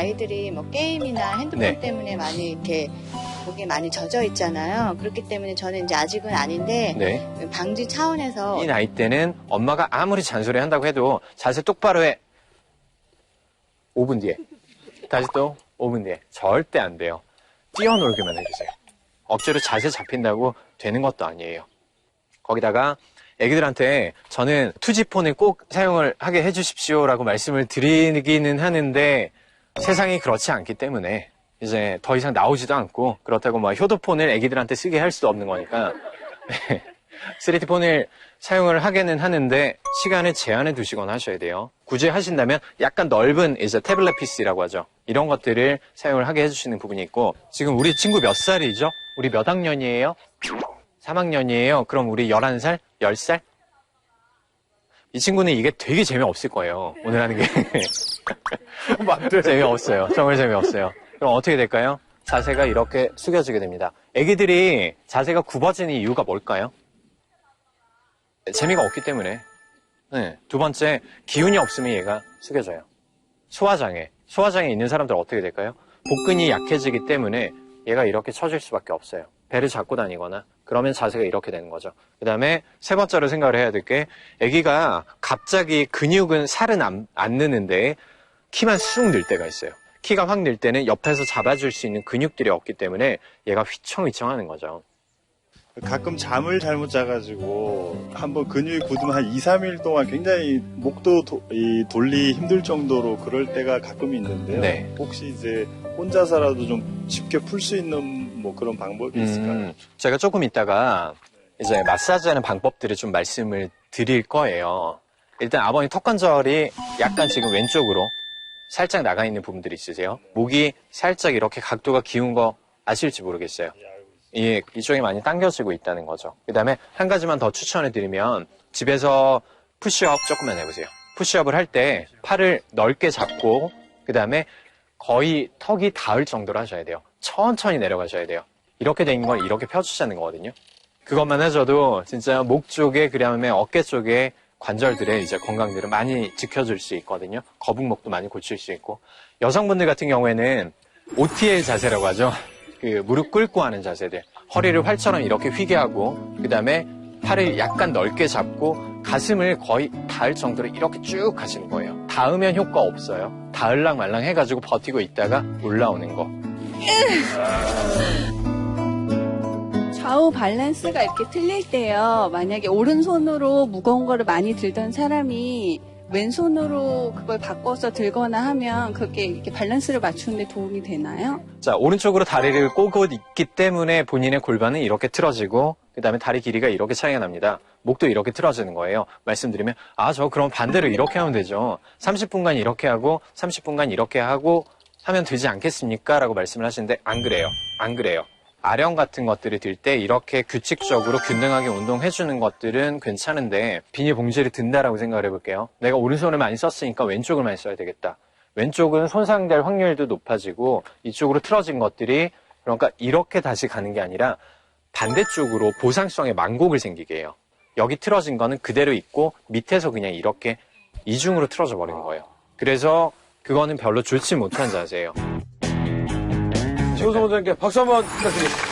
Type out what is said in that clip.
아이들이 뭐 게임이나 핸드폰 네. 때문에 많이 이렇게 목에 많이 젖어 있잖아요. 그렇기 때문에 저는 이제 아직은 아닌데 네. 방지 차원에서 이 나이 때는 엄마가 아무리 잔소리 한다고 해도 자세 똑바로 해. 5분 뒤에. 다시 또 5분 뒤에. 절대 안 돼요. 뛰어놀기만 해주세요. 억지로 자세 잡힌다고 되는 것도 아니에요. 거기다가 애기들한테 저는 투지폰을 꼭 사용을 하게 해주십시오라고 말씀을 드리기는 하는데 세상이 그렇지 않기 때문에 이제 더 이상 나오지도 않고 그렇다고 막 효도폰을 애기들한테 쓰게 할 수도 없는 거니까 3D폰을 사용을 하게는 하는데 시간을 제한해 두시거나 하셔야 돼요. 굳이 하신다면 약간 넓은 이제 태블릿 PC라고 하죠. 이런 것들을 사용을 하게 해주시는 부분이 있고 지금 우리 친구 몇 살이죠? 우리 몇 학년이에요? 3학년이에요. 그럼 우리 11살? 10살? 이 친구는 이게 되게 재미없을 거예요. 오늘 하는 게. 재미없어요. 정말 재미없어요. 그럼 어떻게 될까요? 자세가 이렇게 숙여지게 됩니다. 애기들이 자세가 굽어지는 이유가 뭘까요? 재미가 없기 때문에. 네. 두 번째, 기운이 없으면 얘가 숙여져요. 소화장애. 소화장애 있는 사람들 은 어떻게 될까요? 복근이 약해지기 때문에 얘가 이렇게 처질 수밖에 없어요. 배를 잡고 다니거나 그러면 자세가 이렇게 되는 거죠. 그 다음에 세 번째로 생각을 해야 될 게 아기가 갑자기 근육은 살은 안, 안 느는데 키만 쑥 늘 때가 있어요. 키가 확 늘 때는 옆에서 잡아줄 수 있는 근육들이 없기 때문에 얘가 휘청휘청 하는 거죠. 가끔 잠을 잘못 자가지고 한번 근육이 굳으면 한 2, 3일 동안 굉장히 목도 도- 이 돌리 힘들 정도로 그럴 때가 가끔 있는데요. 네. 혹시 이제 혼자서라도 좀 쉽게 풀 수 있는 뭐 그런 방법이 있을까요? 음, 제가 조금 있다가 이제 마사지하는 방법들을 좀 말씀을 드릴 거예요. 일단 아버님 턱 관절이 약간 지금 왼쪽으로 살짝 나가 있는 부분들이 있으세요. 목이 살짝 이렇게 각도가 기운 거 아실지 모르겠어요. 예, 이쪽이 많이 당겨지고 있다는 거죠. 그 다음에 한 가지만 더 추천해 드리면 집에서 푸시업 조금만 해보세요. 푸시업을 할 때 팔을 넓게 잡고 그 다음에 거의 턱이 닿을 정도로 하셔야 돼요. 천천히 내려가셔야 돼요. 이렇게 된 걸 이렇게 펴주시는 거거든요. 그것만 해줘도 진짜 목 쪽에 그 다음에 어깨 쪽에 관절들의 이제 건강들을 많이 지켜줄 수 있거든요. 거북목도 많이 고칠 수 있고 여성분들 같은 경우에는 OTL 자세라고 하죠. 그 무릎 꿇고 하는 자세들. 허리를 활처럼 이렇게 휘게 하고 그다음에 팔을 약간 넓게 잡고 가슴을 거의 닿을 정도로 이렇게 쭉 가시는 거예요. 닿으면 효과 없어요. 닿을랑 말랑 해가지고 버티고 있다가 올라오는 거. 좌우 밸런스가 이렇게 틀릴 때요. 만약에 오른손으로 무거운 거를 많이 들던 사람이 왼손으로 그걸 바꿔서 들거나 하면 그게 이렇게 밸런스를 맞추는데 도움이 되나요? 자, 오른쪽으로 다리를 꼬고 있기 때문에 본인의 골반은 이렇게 틀어지고, 그 다음에 다리 길이가 이렇게 차이가 납니다. 목도 이렇게 틀어지는 거예요. 말씀드리면, 아, 저 그럼 반대로 이렇게 하면 되죠. 30분간 이렇게 하고, 30분간 이렇게 하고 하면 되지 않겠습니까? 라고 말씀을 하시는데, 안 그래요. 안 그래요. 아령 같은 것들이 들 때 이렇게 규칙적으로 균등하게 운동해주는 것들은 괜찮은데 비닐 봉지를 든다라고 생각을 해볼게요. 내가 오른손을 많이 썼으니까 왼쪽을 많이 써야 되겠다. 왼쪽은 손상될 확률도 높아지고 이쪽으로 틀어진 것들이 그러니까 이렇게 다시 가는 게 아니라 반대쪽으로 보상성의 만곡을 생기게 해요. 여기 틀어진 거는 그대로 있고 밑에서 그냥 이렇게 이중으로 틀어져 버리는 거예요. 그래서 그거는 별로 좋지 못한 자세예요. 최우성 원장님께 박수 한번 부탁드립니다.